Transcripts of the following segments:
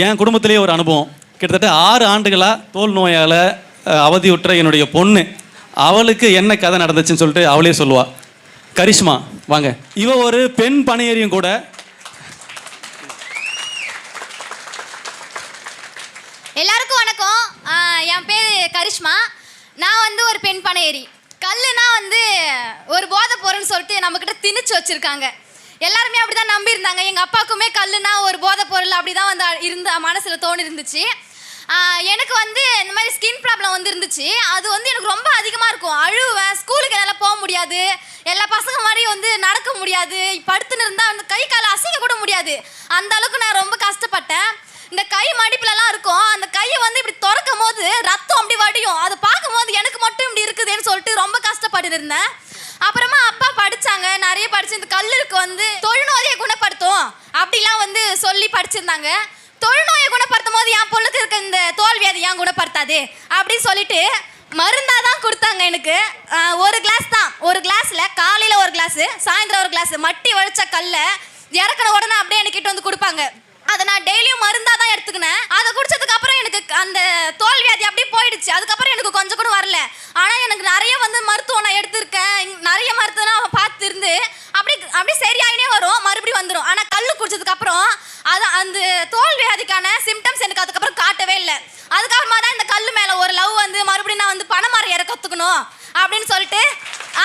என் குடும்பத்திலேயே ஒரு அனுபவம். கிட்டத்தட்ட ஆறு ஆண்டுகளாக தோல் நோயால் அவதியுற்ற என்னுடைய பொண்ணு அவளுக்கு என்ன கதை நடந்துச்சுன்னு சொல்லிட்டு அவளே சொல்லுவா. கரிஷ்மா வாங்க. இவ ஒரு பெண் பணியறியும் கூட. எல்லாருக்கும் வணக்கம். என் பேர் கரிஷ்மா. நான் வந்து ஒரு பெண் பனையேறி கல்லுனா வந்து ஒரு போதை பொருள்னு சொல்லிட்டு நம்மக்கிட்ட திணிச்சு வச்சுருக்காங்க. எல்லாருமே அப்படிதான் நம்பி இருந்தாங்க எங்க அப்பாவுக்குமே கல்லுனா ஒரு போதை பொருள் அப்படிதான் வந்து இருந்த மனசுல தோணி இருந்துச்சு எனக்கு வந்து இந்த மாதிரி ஸ்கின் ப்ராப்ளம் வந்து இருந்துச்சு அது வந்து எனக்கு ரொம்ப அதிகமாக இருக்கும். அழுவேன் ஸ்கூலுக்கு என்னால் போக முடியாது. எல்லா பசங்க மாதிரி வந்து நடக்க முடியாது. படுத்துன்னு இருந்தால் வந்து கை காலை அசைக்க கூட முடியாது. அந்த அளவுக்கு நான் ரொம்ப கஷ்டப்பட்டேன். இந்த கை மடிப்புலலாம் இருக்கும். அந்த கையை வந்து இப்படி திறக்கும் போது ரத்தம் அப்படி வடியும். அதை பார்க்கும்போது எனக்கு மட்டும் இப்படி இருக்குதுன்னு சொல்லிட்டு ரொம்ப கஷ்டப்பட்டு இருந்தேன். அப்புறமா அப்பா படிச்சாங்க நிறைய படிச்சு இந்த கல்லுக்கு வந்து தொழுநோயை குணப்படுத்தும் அப்படிலாம் வந்து சொல்லி படிச்சிருந்தாங்க. தொழுநோயை குணப்படுத்தும் போது என் பொண்ணுக்கு இருக்க இந்த தோல்வியாதி ஏன் குணப்படுத்தாது? அப்படின்னு சொல்லிட்டு மருந்தா தான் கொடுத்தாங்க எனக்கு. ஒரு கிளாஸ் தான். ஒரு கிளாஸ்ல காலையில ஒரு கிளாஸ் சாயந்தரம் ஒரு கிளாஸ் மட்டி வழிச்ச கல்ல இறக்குன உடனே அப்படியே எனக்கு வந்து கொடுப்பாங்க. அதை நான் டெய்லியும் மருந்தா தான் எடுத்துக்கினேன். அதை குடிச்சதுக்கு அப்புறம் எனக்கு அந்த தோல்வியாதி அப்படியே போயிடுச்சு. அதுக்கப்புறம் எனக்கு கொஞ்சம் கூட வரல. ஆனால் எனக்கு நிறைய வந்து மருத்துவம் நான் எடுத்திருக்கேன். நிறைய மருத்துவம் நான் பார்த்து இருந்து அப்படி அப்படி சரியாயினே வரும். மறுபடியும் வந்துடும் ஆனால் கல் குடிச்சதுக்கப்புறம் அது அந்த தோல் வியாதிக்கான சிம்டம்ஸ் எனக்கு அதுக்கப்புறம் காட்டவே இல்லை. அதுக்கப்புறமா தான் இந்த கல் மேலே ஒரு லவ் வந்து மறுபடியும் நான் வந்து பனைமரம் ஏற கற்றுக்கணும் அப்படின்னு சொல்லிட்டு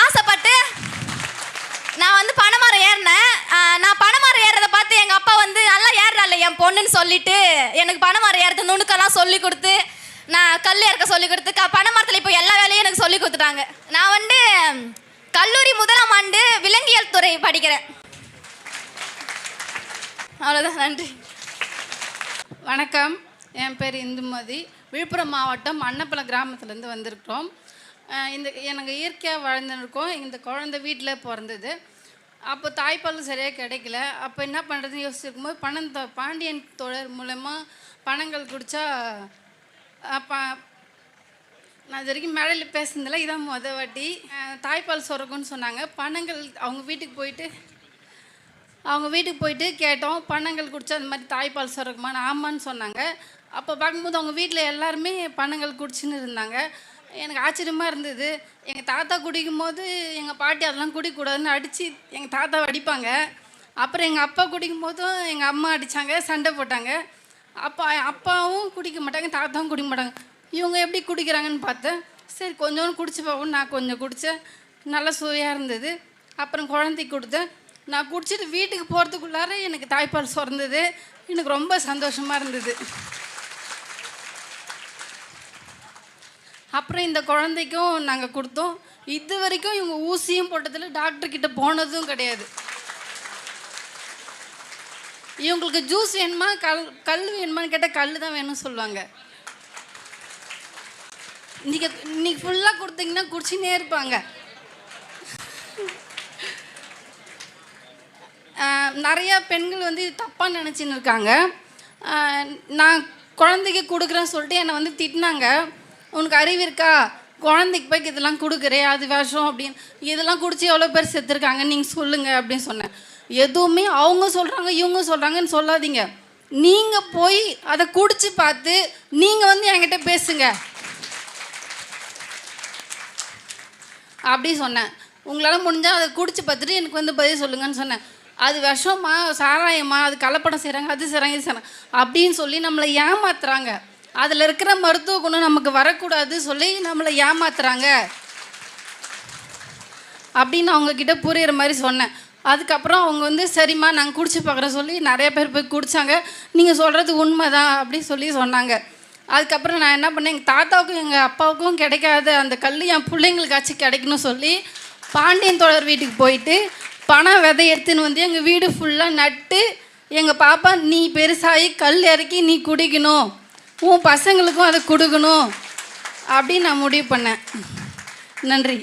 ஆசைப்பட்டு நான் வந்து பனைமரம் ஏறினேன். நான் பனைமரம் ஏறதை பார்த்து எங்கள் அப்பா வந்து நல்லா ஏறுறாள் என் பொண்ணுன்னு சொல்லிட்டு எனக்கு பனைமரம் ஏறது நுணுக்கெல்லாம் சொல்லி கொடுத்து நான் கல் இறக்க சொல்லி கொடுத்து க பனைமரத்தில் இப்போ எல்லா வேலையும் எனக்கு சொல்லி கொடுத்துட்டாங்க. நான் வந்து கல்லூரி முதலாம் ஆண்டு விலங்கியல் துறை படிக்கிறேன். அவ்வளோதான் நன்றி. வணக்கம். என் பேர் இந்துமதி. விழுப்புரம் மாவட்டம் அன்னப்பலம் கிராமத்துலேருந்து வந்திருக்கிறோம். இந்த எனக்கு இயற்கையாக வாழ்ந்துருக்கோம். இந்த குழந்தை வீட்டில் பிறந்தது. அப்போ தாய்ப்பாலும் சரியாக கிடைக்கல. அப்போ என்ன பண்ணுறதுன்னு யோசிச்சிருக்கும்போது பணம் தொ- பாண்டியன் தொடர் மூலயமா பணங்கள் குடித்தா அப்போ நான் இது வரைக்கும் மேடையில் பேசுனதில்ல. இதான் முத வாட்டி. தாய்ப்பால் சொரக்குன்னு சொன்னாங்க. பணங்கள் அவங்க வீட்டுக்கு போயிட்டு அவங்க வீட்டுக்கு போயிட்டு கேட்டோம். பணங்கள் குடிச்சா அந்த மாதிரி தாய்ப்பால் சொரக்குமான்னு ஆமான்னு சொன்னாங்க. அப்போ பார்க்கும்போது அவங்க வீட்டில் எல்லாருமே பணங்கள் குடிச்சுன்னு இருந்தாங்க. எனக்கு ஆச்சரியமாக இருந்தது. எங்கள் தாத்தா குடிக்கும் போது எங்கள் பாட்டி அதெல்லாம் குடிக்கக்கூடாதுன்னு அடித்து எங்கள் தாத்தா அடிப்பாங்க. அப்புறம் எங்கள் அப்பா குடிக்கும் போதும் எங்கள் அம்மா அடித்தாங்க சண்டை போட்டாங்க. அப்பா அப்பா அப்பாவும் குடிக்க மாட்டாங்க தாத்தாவும் குடிக்க மாட்டாங்க. இவங்க எப்படி குடிக்கிறாங்கன்னு பார்த்தேன் சரி கொஞ்சோண்டு குடிச்சு பார்ப்போம். நான் கொஞ்சம் குடித்தேன் நல்லா சுவையாக இருந்தது. அப்புறம் குழந்தைக்கு கொடுத்தேன் நான் குடிச்சிட்டு வீட்டுக்கு போகிறதுக்குள்ளார எனக்கு தாய்ப்பால் சுரந்தது. எனக்கு ரொம்ப சந்தோஷமாக இருந்தது. அப்புறம் இந்த குழந்தைக்கும் நாங்கள் கொடுத்தோம். இது வரைக்கும் இவங்க ஊசியும் போட்டதில் டாக்டர்கிட்ட போனதும் கிடையாது. இவங்களுக்கு ஜூஸ் வேணுமா? கல் கல் வேணுமான்னு கேட்டால் கல் தான் வேணும்னு சொல்லுவாங்க. நீங்கள் இன்னைக்கு ஃபுல்லாக கொடுத்தீங்கன்னா குடிச்சினே இருப்பாங்க. நிறையா பெண்கள் வந்து இது தப்பாக நினச்சின்னு இருக்காங்க. நான் குழந்தைக்கு கொடுக்குறேன்னு சொல்லிட்டு என்னை வந்து திட்டினாங்க. உனக்கு அறிவு இருக்கா? குழந்தைக்கு போய் இதெல்லாம் கொடுக்குறே அது விஷம் அப்படின்னு. இதெல்லாம் குடிச்சு எவ்வளோ பேர் செத்துருக்காங்க நீங்கள் சொல்லுங்கள் அப்படின்னு சொன்னேன். எதுவுமே அவங்க சொல்கிறாங்க இவங்க சொல்கிறாங்கன்னு சொல்லாதீங்க. நீங்கள் போய் அதை குடிச்சு பார்த்து நீங்கள் வந்து என்கிட்ட பேசுங்க. அப்படி சொன்னேன். உங்களால் முடிஞ்சால் அதை குடிச்சு பார்த்துட்டு எனக்கு வந்து பதில் சொல்லுங்கன்னு சொன்னேன். அது விஷமா சாராயமா அது கலப்படம் செய்கிறாங்க அது செய்கிறாங்க இது செய்கிறாங்க அப்படின்னு சொல்லி நம்மளை ஏமாத்துறாங்க. அதில் இருக்கிற மருத்துவ குணம் நமக்கு வரக்கூடாது சொல்லி நம்மளை ஏமாத்துறாங்க. அப்படின்னு அவங்கக்கிட்ட புரியுற மாதிரி சொன்னேன். அதுக்கப்புறம் அவங்க வந்து சரிம்மா நாங்கள் குடிச்சு பார்க்குறோம் சொல்லி நிறைய பேர் போய் குடித்தாங்க நீங்கள் சொல்கிறது உண்மை தான் அப்படி சொல்லி சொன்னாங்க. அதுக்கப்புறம் நான் என்ன பண்ணேன் எங்கள் தாத்தாவுக்கும் எங்கள் அப்பாவுக்கும் கிடைக்காத அந்த கல் என் பிள்ளைங்களுக்காச்சும் கிடைக்கணும் சொல்லி பாண்டியன் தொடர் வீட்டுக்கு போயிட்டு பணம் விதை எடுத்துன்னு வந்து எங்கள் வீடு ஃபுல்லாக நட்டு எங்கள் பாப்பா நீ பெருசாகி கல் இறக்கி நீ குடிக்கணும். உன் பசங்களுக்கும் அதை கொடுக்கணும். அப்படின்னு நான் முடிவு பண்ணேன். நன்றி.